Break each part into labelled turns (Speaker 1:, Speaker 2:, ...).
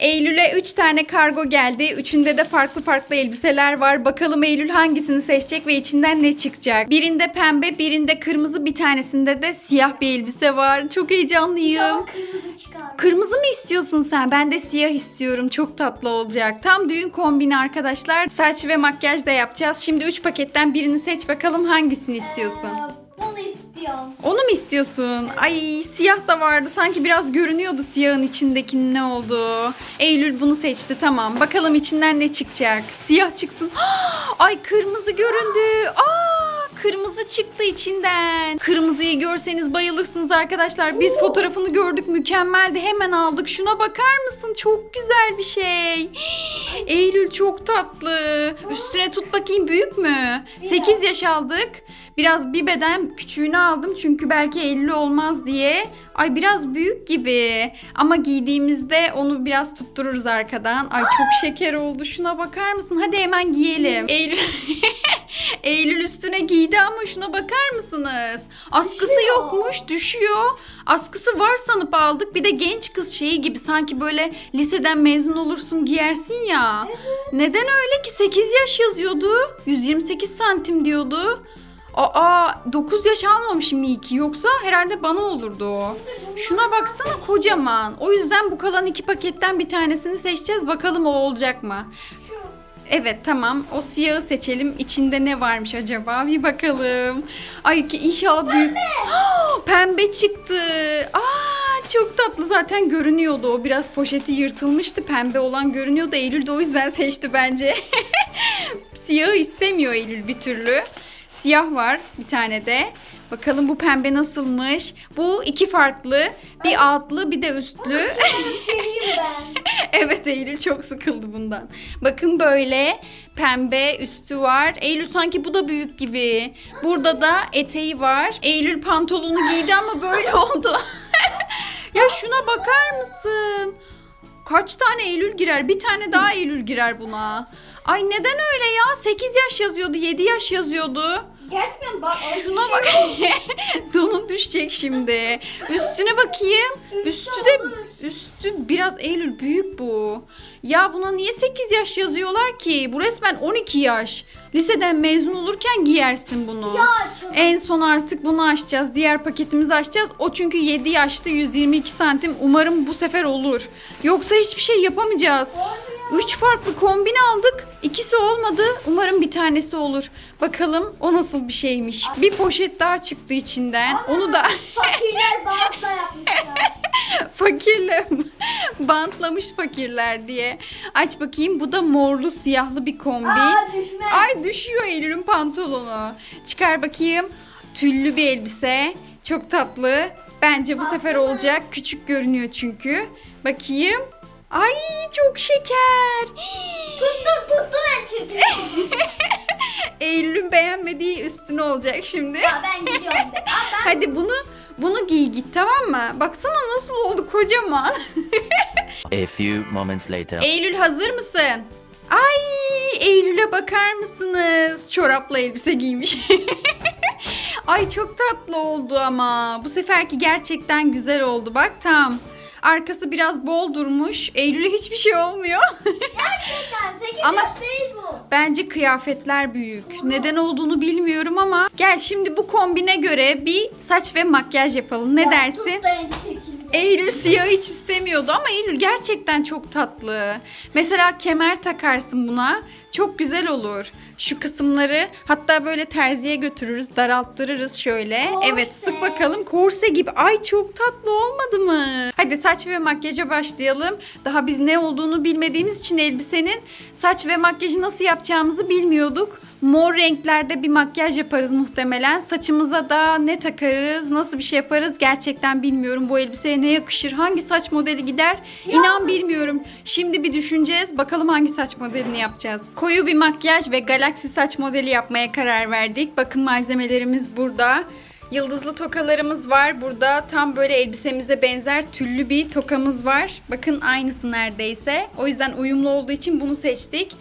Speaker 1: Eylül'e 3 tane kargo geldi. Üçünde de farklı farklı elbiseler var. Bakalım Eylül hangisini seçecek ve içinden ne çıkacak? Birinde pembe, birinde kırmızı, bir tanesinde de siyah bir elbise var. Çok heyecanlıyım.
Speaker 2: Kırmızı çıkar.
Speaker 1: Kırmızı mı istiyorsun sen? Ben de siyah istiyorum. Çok tatlı olacak. Tam düğün kombini arkadaşlar. Saç ve makyaj da yapacağız. Şimdi 3 paketten birini seç bakalım hangisini istiyorsun?
Speaker 2: Ee.
Speaker 1: Onu mu istiyorsun? Ay siyah da vardı. Sanki biraz görünüyordu siyahın içindekinin ne olduğu. Eylül bunu seçti tamam. Bakalım içinden ne çıkacak. Siyah çıksın. Ay kırmızı göründü. Aa kırmızı çıktı içinden. Kırmızıyı görseniz bayılırsınız arkadaşlar. Biz fotoğrafını gördük mükemmeldi. Hemen aldık. Şuna bakar mısın? Çok güzel bir şey. Eylül çok tatlı. Üstüne tut bakayım büyük mü? 8 yaş aldık. Biraz bir beden küçüğünü aldım çünkü belki 50 olmaz diye. Ay biraz büyük gibi. Ama giydiğimizde onu biraz tuttururuz arkadan. Ay çok şeker oldu. Şuna bakar mısın? Hadi hemen giyelim. Eylül Eylül üstüne giydi ama şuna bakar mısınız? Askısı
Speaker 2: Düşüyor.
Speaker 1: yokmuş, düşüyor. Askısı var sanıp aldık. Bir de genç kız şeyi gibi sanki böyle liseden mezun olursun giyersin ya. Neden öyle ki 8 yaş yazıyordu. 128 santim diyordu. Aa 9 yaş almamışım iyi ki yoksa herhalde bana olurdu o. Şuna baksana kocaman. O yüzden bu kalan iki paketten bir tanesini seçeceğiz. Bakalım o olacak mı? Evet tamam o siyahı seçelim. İçinde ne varmış acaba bir bakalım. Ay ki inşallah büyük. Pembe. Pembe çıktı. Aa çok tatlı zaten görünüyordu o biraz poşeti yırtılmıştı pembe olan görünüyordu Eylül de o yüzden seçti bence. Siyahı istemiyor Eylül bir türlü. Siyah var bir tane de. Bakalım bu pembe nasılmış? Bu iki farklı. Bir altlı bir de üstlü.
Speaker 2: Geleyim ben.
Speaker 1: evet Eylül çok sıkıldı bundan. Bakın böyle pembe üstü var. Eylül sanki bu da büyük gibi. Burada da eteği var. Eylül pantolonu giydi ama böyle oldu. ya şuna bakar mısın? Kaç tane Eylül girer? Bir tane daha Eylül girer buna. Ay neden öyle ya? 8 yaş yazıyordu, 7 yaş yazıyordu.
Speaker 2: Gerçekten bak. ay,
Speaker 1: Şuna bak. Donun düşecek şimdi. Üstüne bakayım. Üstü de üstü biraz Eylül büyük bu. Ya buna niye 8 yaş yazıyorlar ki? Bu resmen 12 yaş. Liseden mezun olurken giyersin bunu.
Speaker 2: Ya açalım.
Speaker 1: En son artık bunu açacağız. Diğer paketimizi açacağız. O çünkü 7 yaşta 122 santim. Umarım bu sefer olur. Yoksa hiçbir şey yapamayacağız. Üç farklı kombin aldık. İkisi olmadı. Umarım bir tanesi olur. Bakalım o nasıl bir şeymiş. Bir poşet daha çıktı içinden. Onu da
Speaker 2: Fakirler bantla yapmışlar.
Speaker 1: fakirle bantlamış fakirler diye. Aç bakayım. Bu da morlu siyahlı bir kombin.
Speaker 2: Aa düşme.
Speaker 1: Ay düşüyor Eylül'ün pantolonu. Çıkar bakayım. Tüllü bir elbise. Çok tatlı. Bence bu sefer olacak. Küçük görünüyor çünkü. Bakayım. Ay çok şeker.
Speaker 2: Tuttum tuttum en çirkin.
Speaker 1: Eylül'ün beğenmediği üstüne olacak şimdi.
Speaker 2: ya ben gidiyorum de. Aa, ben
Speaker 1: Hadi bunu bunu giy git tamam mı? Baksana nasıl oldu kocaman.
Speaker 3: A few moments later.
Speaker 1: Eylül hazır mısın? Ay Eylül'e bakar mısınız? Çorapla elbise giymiş. Ay çok tatlı oldu ama. Bu seferki gerçekten güzel oldu. Bak tam. Arkası biraz bol durmuş. Eylül'e hiçbir şey olmuyor.
Speaker 2: Gerçekten 8
Speaker 1: Ama-
Speaker 2: yaş değil bu.
Speaker 1: Bence kıyafetler büyük. Neden olduğunu bilmiyorum ama gel şimdi bu kombine göre bir saç ve makyaj yapalım. Ne dersin?
Speaker 2: Tut da en çirkin.
Speaker 1: Eylül siyah hiç istemiyordu ama Eylül gerçekten çok tatlı. Mesela kemer takarsın buna. Çok güzel olur. Şu kısımları hatta böyle terziye götürürüz, daralttırırız şöyle.
Speaker 2: Korse.
Speaker 1: Evet, sık bakalım. Korse gibi. Ay çok tatlı olmadı mı? Hadi saç ve makyaja başlayalım. Daha biz ne olduğunu bilmediğimiz için elbisenin saç ve makyajı nasıl yapacağımızı bilmiyorduk. Mor renklerde bir makyaj yaparız muhtemelen. Saçımıza da ne takarız, nasıl bir şey yaparız gerçekten bilmiyorum. Bu elbiseye ne yakışır, hangi saç modeli gider inan bilmiyorum. Şimdi bir düşüneceğiz. Bakalım hangi saç modelini yapacağız. Koyu bir makyaj ve galaksi saç modeli yapmaya karar verdik. Bakın malzemelerimiz burada. Yıldızlı tokalarımız var. Burada tam böyle elbisemize benzer tüllü bir tokamız var. Bakın aynısı neredeyse. O yüzden uyumlu olduğu için bunu seçtik.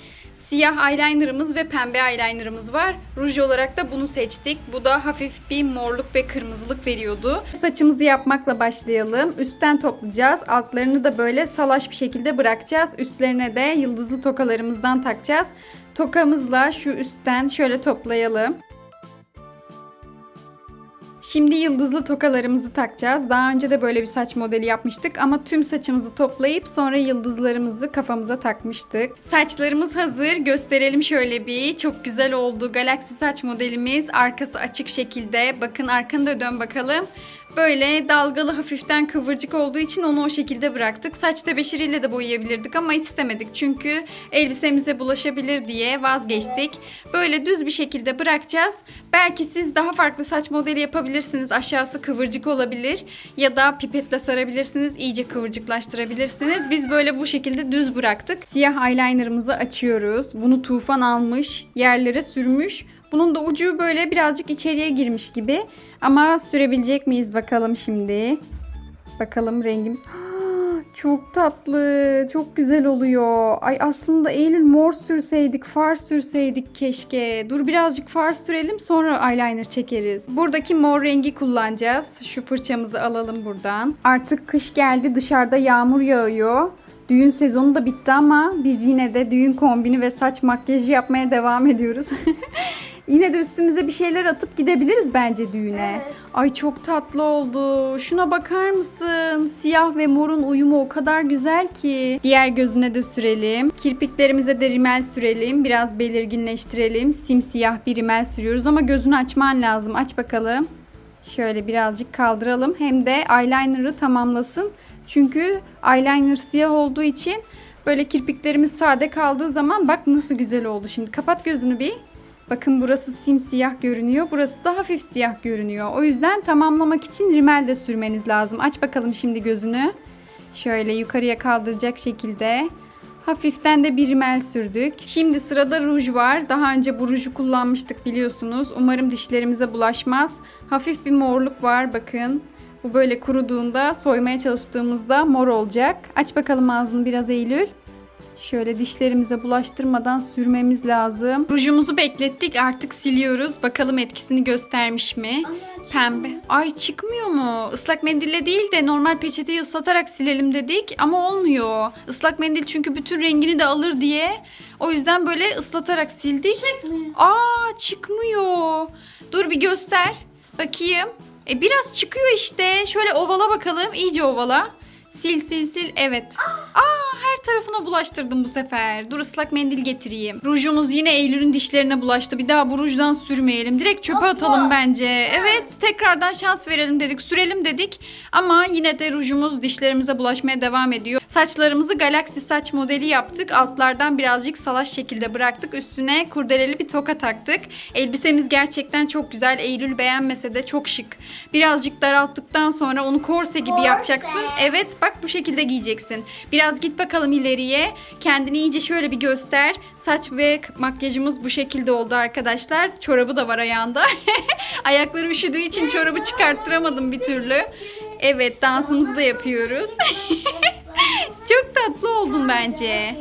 Speaker 1: Siyah eyelinerımız ve pembe eyelinerımız var. Ruj olarak da bunu seçtik. Bu da hafif bir morluk ve kırmızılık veriyordu. Saçımızı yapmakla başlayalım. Üstten toplayacağız. Altlarını da böyle salaş bir şekilde bırakacağız. Üstlerine de yıldızlı tokalarımızdan takacağız. Tokamızla şu üstten şöyle toplayalım. Şimdi yıldızlı tokalarımızı takacağız. Daha önce de böyle bir saç modeli yapmıştık ama tüm saçımızı toplayıp sonra yıldızlarımızı kafamıza takmıştık. Saçlarımız hazır. Gösterelim şöyle bir. Çok güzel oldu. Galaxy saç modelimiz. Arkası açık şekilde. Bakın arkanı da dön bakalım. Böyle dalgalı hafiften kıvırcık olduğu için onu o şekilde bıraktık. Saç tebeşiriyle de boyayabilirdik ama istemedik. Çünkü elbisemize bulaşabilir diye vazgeçtik. Böyle düz bir şekilde bırakacağız. Belki siz daha farklı saç modeli yapabilirsiniz. Aşağısı kıvırcık olabilir. Ya da pipetle sarabilirsiniz. iyice kıvırcıklaştırabilirsiniz. Biz böyle bu şekilde düz bıraktık. Siyah eyelinerımızı açıyoruz. Bunu Tufan almış. Yerlere sürmüş. Bunun da ucu böyle birazcık içeriye girmiş gibi. Ama sürebilecek miyiz bakalım şimdi. Bakalım rengimiz. Çok tatlı. Çok güzel oluyor. Ay aslında Eylül mor sürseydik, far sürseydik keşke. Dur birazcık far sürelim sonra eyeliner çekeriz. Buradaki mor rengi kullanacağız. Şu fırçamızı alalım buradan. Artık kış geldi dışarıda yağmur yağıyor. Düğün sezonu da bitti ama biz yine de düğün kombini ve saç makyajı yapmaya devam ediyoruz. yine de üstümüze bir şeyler atıp gidebiliriz bence düğüne.
Speaker 2: Evet.
Speaker 1: Ay çok tatlı oldu. Şuna bakar mısın? Siyah ve morun uyumu o kadar güzel ki. Diğer gözüne de sürelim. Kirpiklerimize de rimel sürelim. Biraz belirginleştirelim. Simsiyah bir rimel sürüyoruz ama gözünü açman lazım. Aç bakalım. Şöyle birazcık kaldıralım. Hem de eyeliner'ı tamamlasın. Çünkü eyeliner siyah olduğu için böyle kirpiklerimiz sade kaldığı zaman bak nasıl güzel oldu. Şimdi kapat gözünü bir. Bakın burası simsiyah görünüyor. Burası da hafif siyah görünüyor. O yüzden tamamlamak için rimel de sürmeniz lazım. Aç bakalım şimdi gözünü. Şöyle yukarıya kaldıracak şekilde. Hafiften de bir rimel sürdük. Şimdi sırada ruj var. Daha önce bu ruju kullanmıştık biliyorsunuz. Umarım dişlerimize bulaşmaz. Hafif bir morluk var bakın. Bu böyle kuruduğunda soymaya çalıştığımızda mor olacak. Aç bakalım ağzını biraz Eylül. Şöyle dişlerimize bulaştırmadan sürmemiz lazım. Rujumuzu beklettik artık siliyoruz. Bakalım etkisini göstermiş mi? Pembe. Ay çıkmıyor mu? Islak mendille değil de normal peçeteyi ıslatarak silelim dedik ama olmuyor. Islak mendil çünkü bütün rengini de alır diye. O yüzden böyle ıslatarak sildik.
Speaker 2: Çıkmıyor.
Speaker 1: Aa çıkmıyor. Dur bir göster. Bakayım. E biraz çıkıyor işte. Şöyle ovala bakalım. İyice ovala. Sil sil sil. Evet. Aa tarafına bulaştırdım bu sefer. Dur ıslak mendil getireyim. Rujumuz yine Eylül'ün dişlerine bulaştı. Bir daha bu rujdan sürmeyelim. Direkt çöpe
Speaker 2: Of,
Speaker 1: atalım bence. Evet tekrardan şans verelim dedik. Sürelim dedik. Ama yine de rujumuz dişlerimize bulaşmaya devam ediyor. Saçlarımızı Galaxy saç modeli yaptık. Altlardan birazcık salaş şekilde bıraktık. Üstüne kurdeleli bir toka taktık. Elbisemiz gerçekten çok güzel. Eylül beğenmese de çok şık. Birazcık daralttıktan sonra onu korse gibi
Speaker 2: Korse.
Speaker 1: yapacaksın. Evet bak bu şekilde giyeceksin. Biraz git bakalım ileriye. Kendini iyice şöyle bir göster. Saç ve makyajımız bu şekilde oldu arkadaşlar. Çorabı da var ayağında. Ayakları üşüdüğü için çorabı çıkarttıramadım bir türlü. Evet dansımızı da yapıyoruz. Çok tatlı oldun bence.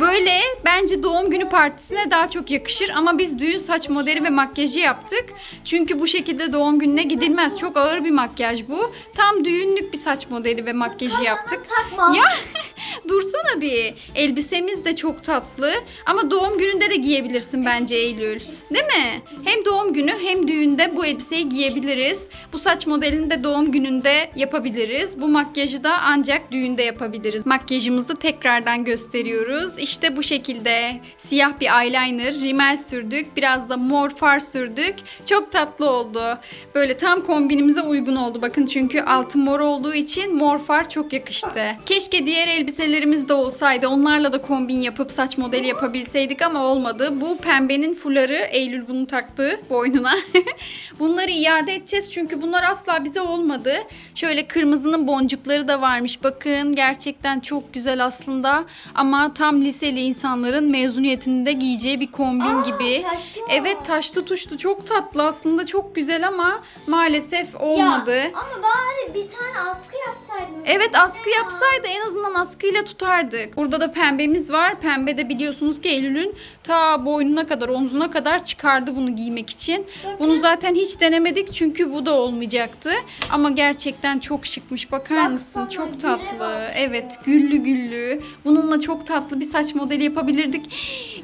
Speaker 1: Böyle bence doğum günü partisine daha çok yakışır ama biz düğün saç modeli ve makyajı yaptık. Çünkü bu şekilde doğum gününe gidilmez. Çok ağır bir makyaj bu. Tam düğünlük bir saç modeli ve makyajı yaptık.
Speaker 2: takma.
Speaker 1: Ya dursana bir. Elbisemiz de çok tatlı ama doğum gününde de giyebilirsin bence Eylül. Değil mi? Hem doğum günü hem düğünde bu elbiseyi giyebiliriz. Bu saç modelini de doğum gününde yapabiliriz. Bu makyajı da ancak düğünde yapabiliriz. Makyajımızı tekrardan gösteriyoruz. İşte bu şekilde siyah bir eyeliner, rimel sürdük. Biraz da mor far sürdük. Çok tatlı oldu. Böyle tam kombinimize uygun oldu. Bakın çünkü altı mor olduğu için mor far çok yakıştı. Keşke diğer elbiselerimiz de olsaydı. Onlarla da kombin yapıp saç modeli yapabilseydik ama olmadı. Bu pembenin fuları Eylül bunu taktı boynuna. Bunları iade edeceğiz çünkü bunlar asla bize olmadı. Şöyle kırmızının boncukları da varmış. Bakın gerçekten çok güzel aslında. Ama tam liseli insanların mezuniyetinde giyeceği bir kombin
Speaker 2: Aa,
Speaker 1: gibi.
Speaker 2: taşlı.
Speaker 1: Evet taşlı tuşlu çok tatlı aslında çok güzel ama maalesef olmadı.
Speaker 2: Ya, ama bari bir tane askı yapsaydınız.
Speaker 1: Evet askı
Speaker 2: ya?
Speaker 1: yapsaydı en azından askı askıyla tutardık. Burada da pembemiz var. Pembe de biliyorsunuz ki Eylül'ün ta boynuna kadar, omzuna kadar çıkardı bunu giymek için. Bunu zaten hiç denemedik çünkü bu da olmayacaktı. Ama gerçekten çok şıkmış. Bakar
Speaker 2: Baksana,
Speaker 1: mısın? Çok tatlı. Evet, güllü güllü. Bununla çok tatlı bir saç modeli yapabilirdik.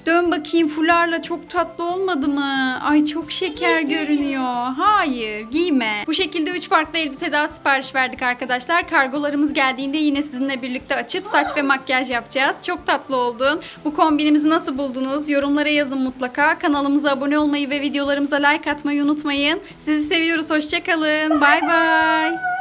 Speaker 1: Dön bakayım fularla çok tatlı olmadı mı? Ay çok şeker görünüyor. Hayır, giyme. Bu şekilde 3 farklı elbise daha sipariş verdik arkadaşlar. Kargolarımız geldiğinde yine sizinle birlikte açıp saç ve makyaj yapacağız. Çok tatlı oldun. Bu kombinimizi nasıl buldunuz? Yorumlara yazın mutlaka. Kanalımıza abone olmayı ve videolarımıza like atmayı unutmayın. Sizi seviyoruz. Hoşçakalın. Bay bay.